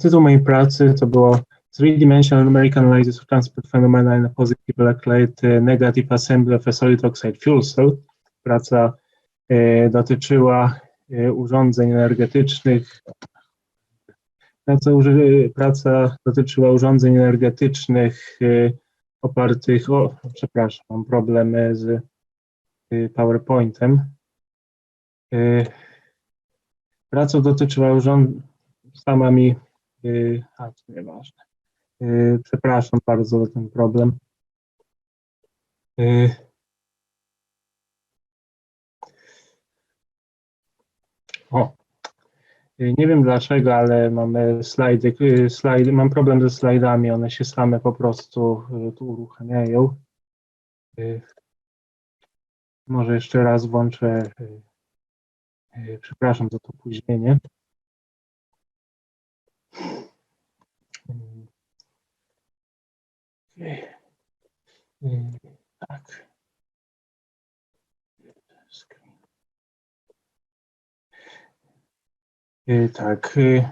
Tytuł mojej pracy to było Three-Dimensional Numerical Analysis of Transport Phenomena in a Positive Electrolyte Negative Assembly of a Solid Oxide Fuel Cell. Praca e, dotyczyła e, urządzeń energetycznych. Praca, uży- praca dotyczyła urządzeń energetycznych e, opartych, o, przepraszam, mam problemy z PowerPointem. Praca dotyczyła urządzeń, sama mi, a to nieważne. E, Przepraszam bardzo za ten problem. E, O, nie wiem dlaczego, ale mamy slajdy, slajdy, mam problem ze slajdami, one się same po prostu tu uruchamiają. Może jeszcze raz włączę, przepraszam za to opóźnienie. Tak. Tak. y,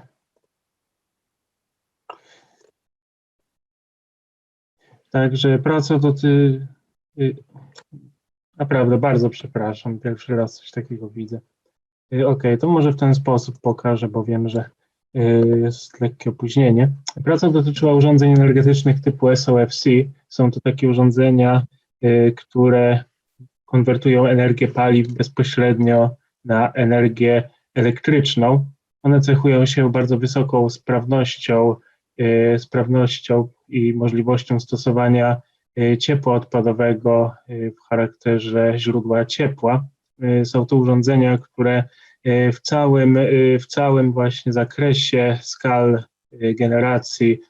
Także praca to ty. y, Naprawdę bardzo przepraszam. Pierwszy raz coś takiego widzę. Y, Okej, to może w ten sposób pokażę, bo wiem, że jest lekkie opóźnienie. Praca dotyczyła urządzeń energetycznych typu SOFC. Są to takie urządzenia, y, które konwertują energię paliw bezpośrednio na energię elektryczną. One cechują się bardzo wysoką sprawnością, y, sprawnością i możliwością stosowania y, ciepła odpadowego y, w charakterze źródła ciepła. Y, Są to urządzenia, które y, w całym, y, w całym właśnie zakresie skal y, generacji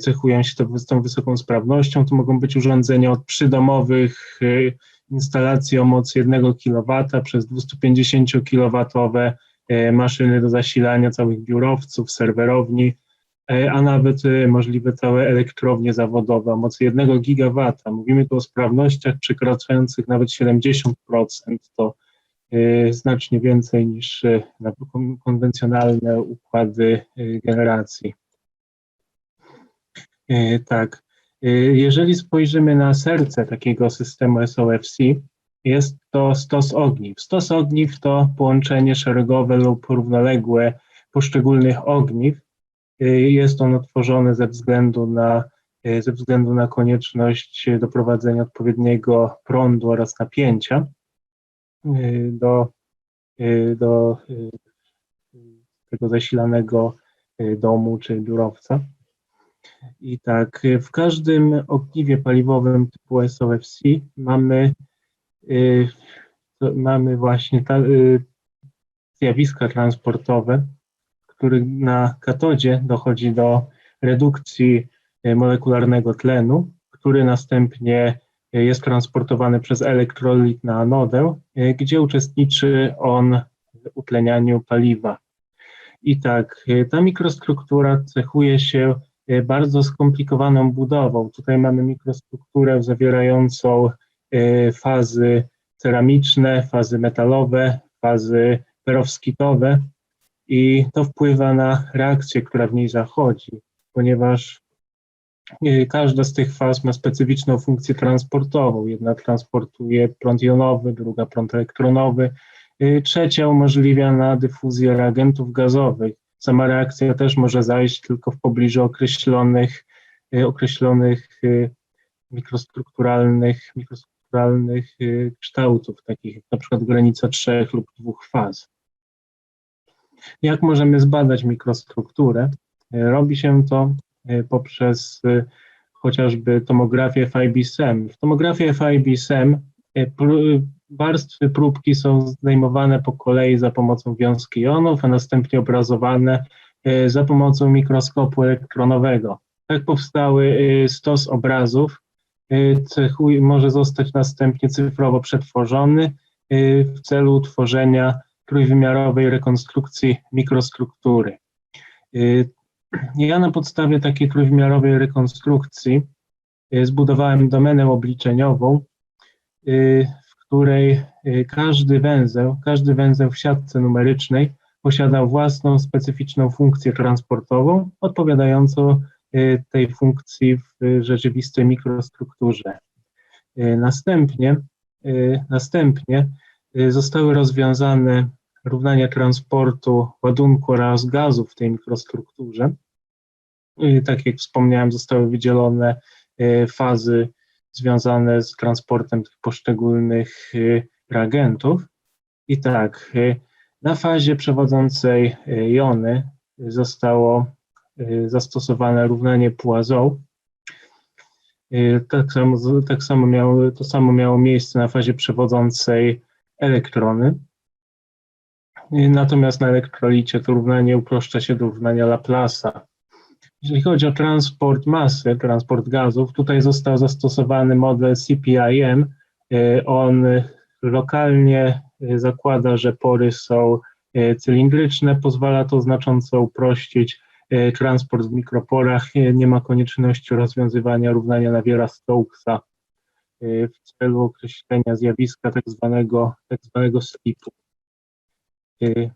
cechują się to, tą wysoką sprawnością. To mogą być urządzenia od przydomowych instalacji o mocy 1 kW przez 250 kW e, maszyny do zasilania całych biurowców, serwerowni, e, a nawet e, możliwe całe elektrownie zawodowe o mocy 1 GW. Mówimy tu o sprawnościach przekraczających nawet 70%. To e, znacznie więcej niż e, na kon- konwencjonalne układy e, generacji. Tak. Jeżeli spojrzymy na serce takiego systemu SOFC, jest to stos ogniw. Stos ogniw to połączenie szeregowe lub równoległe poszczególnych ogniw. Y, Jest ono tworzone ze względu na, y, ze względu na konieczność doprowadzenia odpowiedniego prądu oraz napięcia y, do, y, do y, tego zasilanego y, domu czy biurowca. I tak, y, w każdym ogniwie paliwowym typu SOFC mamy y, mamy właśnie ta, y, zjawiska transportowe, w których na katodzie dochodzi do redukcji y, molekularnego tlenu, który następnie y, jest transportowany przez elektrolit na anodę, y, gdzie uczestniczy on w utlenianiu paliwa. I tak, y, ta mikrostruktura cechuje się y, bardzo skomplikowaną budową. Tutaj mamy mikrostrukturę zawierającą fazy ceramiczne, fazy metalowe, fazy perowskitowe i to wpływa na reakcję, która w niej zachodzi, ponieważ każda z tych faz ma specyficzną funkcję transportową. Jedna transportuje prąd jonowy, druga prąd elektronowy, y, trzecia umożliwia na dyfuzję reagentów gazowych. Sama reakcja też może zajść tylko w pobliżu określonych, y, określonych y, mikrostrukturalnych, mikrostrukturalnych y, kształtów, takich jak na przykład granica trzech lub dwóch faz. Jak możemy zbadać mikrostrukturę? Y, Robi się to y, poprzez y, chociażby tomografię FIB-SEM. W tomografii FIB-SEM pró- warstwy próbki są zdejmowane po kolei za pomocą wiązki jonów, a następnie obrazowane za pomocą mikroskopu elektronowego. Tak powstały stos obrazów, cechuj, może zostać następnie cyfrowo przetworzony w celu utworzenia trójwymiarowej rekonstrukcji mikrostruktury. Ja na podstawie takiej trójwymiarowej rekonstrukcji y, zbudowałem domenę obliczeniową, y, w której y, każdy węzeł, każdy węzeł w siatce numerycznej posiada własną specyficzną funkcję transportową, odpowiadającą tej funkcji w rzeczywistej mikrostrukturze. Następnie, następnie zostały rozwiązane równania transportu ładunku oraz gazu w tej mikrostrukturze. Tak jak wspomniałem, zostały wydzielone y, fazy związane z transportem tych poszczególnych y, reagentów. I tak, y, na fazie przewodzącej jony zostało zastosowane równanie Poisson. Tak samo, tak samo miało, to samo miało miejsce na fazie przewodzącej elektrony. Natomiast na elektrolicie to równanie uproszcza się do równania Laplace'a. Jeżeli chodzi o transport masy, transport gazów, tutaj został zastosowany model CPIM. Y, On lokalnie y, zakłada, że pory są y, cylindryczne, pozwala to znacząco uprościć transport w mikroporach. Nie ma konieczności rozwiązywania równania Naviera-Stokesa w celu określenia zjawiska tak zwanego, tak zwanego slipu. Y,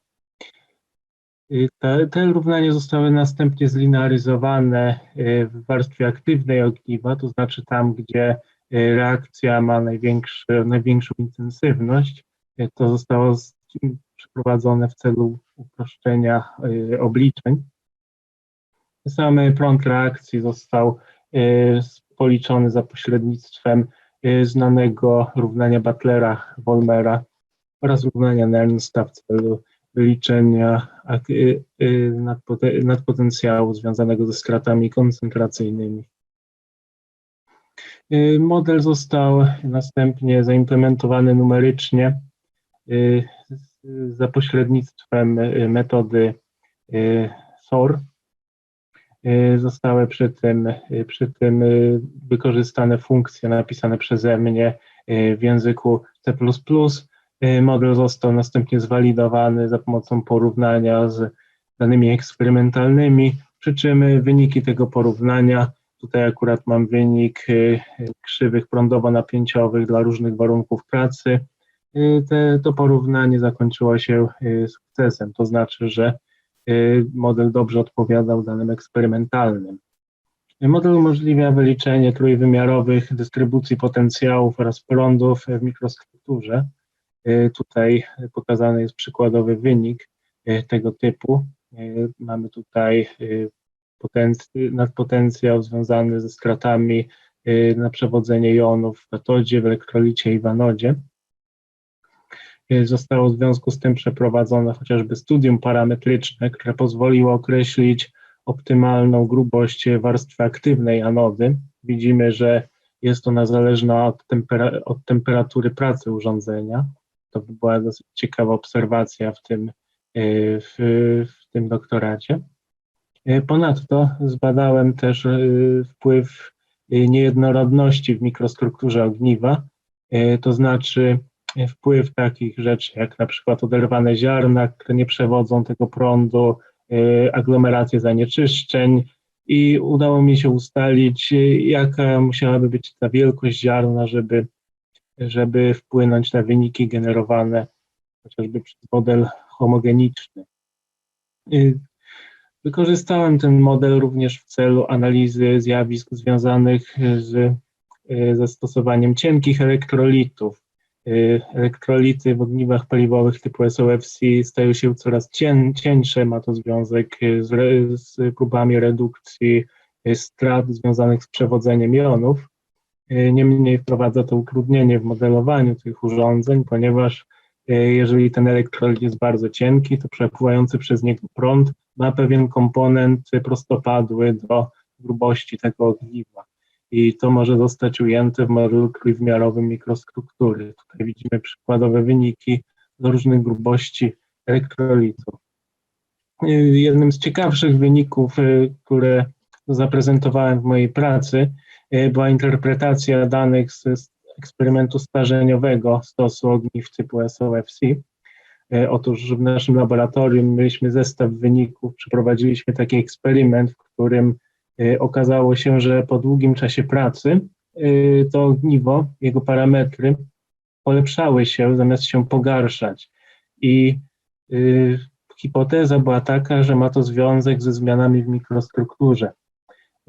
y, Te, te równania zostały następnie zlinearyzowane y, w warstwie aktywnej ogniwa, to znaczy tam, gdzie reakcja ma największą intensywność. To zostało przeprowadzone w celu uproszczenia obliczeń. Sam prąd reakcji został policzony za pośrednictwem znanego równania Butlera-Wolmera oraz równania Nernsta w celu wyliczenia y, y, nadpote- nadpotencjału związanego ze stratami koncentracyjnymi. Y, Model został następnie zaimplementowany numerycznie za pośrednictwem metody SOR. Zostały przy tym, przy tym wykorzystane funkcje napisane przeze mnie w języku C++. Y, Model został następnie zwalidowany za pomocą porównania z danymi eksperymentalnymi, przy czym y, wyniki tego porównania, tutaj akurat mam wynik y, krzywych prądowo-napięciowych dla różnych warunków pracy, te, to porównanie zakończyło się sukcesem, to znaczy, że model dobrze odpowiadał danym eksperymentalnym. Model umożliwia wyliczenie trójwymiarowych dystrybucji potencjałów oraz prądów w mikrostrukturze. Y, Tutaj pokazany jest przykładowy wynik y, tego typu. Y, Mamy tutaj potenc- nadpotencjał związany ze stratami na przewodzenie jonów w katodzie, w elektrolicie i w anodzie. Zostało w związku z tym przeprowadzone chociażby studium parametryczne, które pozwoliło określić optymalną grubość warstwy aktywnej anody. Widzimy, że jest ona zależna od, tempera- od temperatury pracy urządzenia. To by była dosyć ciekawa obserwacja w tym, y, w, w tym doktoracie. Y, Ponadto zbadałem też y, wpływ niejednorodności w mikrostrukturze ogniwa, to znaczy wpływ takich rzeczy jak na przykład oderwane ziarna, które nie przewodzą tego prądu, aglomeracje zanieczyszczeń i udało mi się ustalić, jaka musiałaby być ta wielkość ziarna, żeby, żeby wpłynąć na wyniki generowane chociażby przez model homogeniczny. Y, Wykorzystałem ten model również w celu analizy zjawisk związanych z y, zastosowaniem cienkich elektrolitów. Y, Elektrolity w ogniwach paliwowych typu SOFC stają się coraz cien, cieńsze. Ma to związek z, z próbami redukcji strat związanych z przewodzeniem jonów. Y, Niemniej wprowadza to utrudnienie w modelowaniu tych urządzeń, ponieważ y, jeżeli ten elektrolit jest bardzo cienki, to przepływający przez niego prąd ma pewien komponent prostopadły do grubości tego ogniwa i to może zostać ujęte w modelu trójwymiarowym mikrostruktury. Tutaj widzimy przykładowe wyniki do różnych grubości elektrolitów. Y, Jednym z ciekawszych wyników, które zaprezentowałem w mojej pracy, była interpretacja danych z eksperymentu starzeniowego stosu ogniw typu SOFC. E, Otóż w naszym laboratorium mieliśmy zestaw wyników, przeprowadziliśmy taki eksperyment, w którym e, okazało się, że po długim czasie pracy e, to ogniwo, jego parametry polepszały się zamiast się pogarszać. I e, hipoteza była taka, że ma to związek ze zmianami w mikrostrukturze.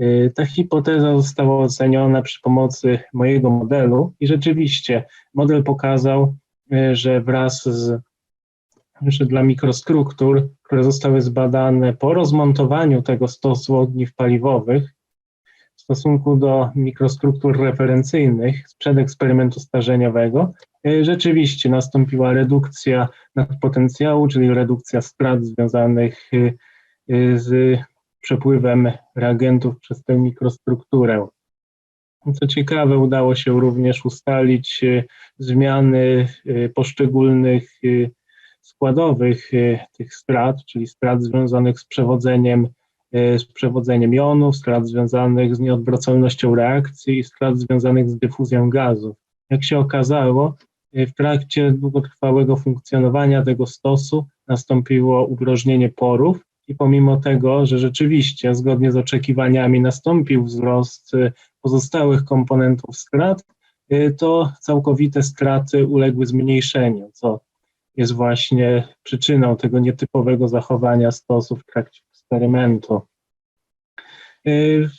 Y, Ta hipoteza została oceniona przy pomocy mojego modelu i rzeczywiście model pokazał, y, że wraz z, że dla mikrostruktur, które zostały zbadane po rozmontowaniu tego stosu ogniw paliwowych, w stosunku do mikrostruktur referencyjnych sprzed eksperymentu starzeniowego, y, rzeczywiście nastąpiła redukcja nadpotencjału, czyli redukcja strat związanych z przepływem reagentów przez tę mikrostrukturę. Co ciekawe, udało się również ustalić y, zmiany y, poszczególnych y, składowych tych strat, czyli strat związanych z przewodzeniem, z przewodzeniem jonów, strat związanych z nieodwracalnością reakcji i strat związanych z dyfuzją gazów. Jak się okazało, w trakcie długotrwałego funkcjonowania tego stosu nastąpiło udrożnienie porów i pomimo tego, że rzeczywiście zgodnie z oczekiwaniami nastąpił wzrost y, pozostałych komponentów strat, y, to całkowite straty uległy zmniejszeniu, co jest właśnie przyczyną tego nietypowego zachowania stosu w trakcie eksperymentu. Y,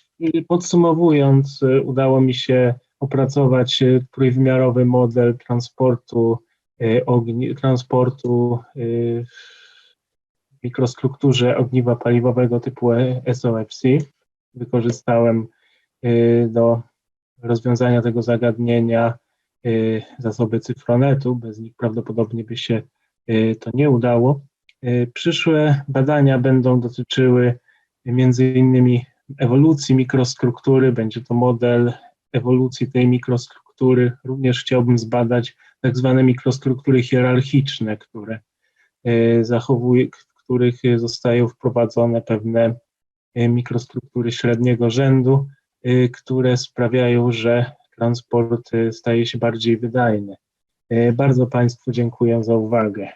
Podsumowując, udało mi się opracować trójwymiarowy model transportu transportu mikrostrukturze ogniwa paliwowego typu SOFC. Wykorzystałem y, do rozwiązania tego zagadnienia y, zasoby cyfronetu. Bez nich prawdopodobnie by się y, to nie udało. Przyszłe badania będą dotyczyły między innymi ewolucji mikrostruktury. Będzie to model ewolucji tej mikrostruktury. Również chciałbym zbadać tak zwane mikrostruktury hierarchiczne, które zachowuje, w których zostają wprowadzone pewne y, mikrostruktury średniego rzędu, y, które sprawiają, że transport y, staje się bardziej wydajny. Y, Bardzo Państwu dziękuję za uwagę.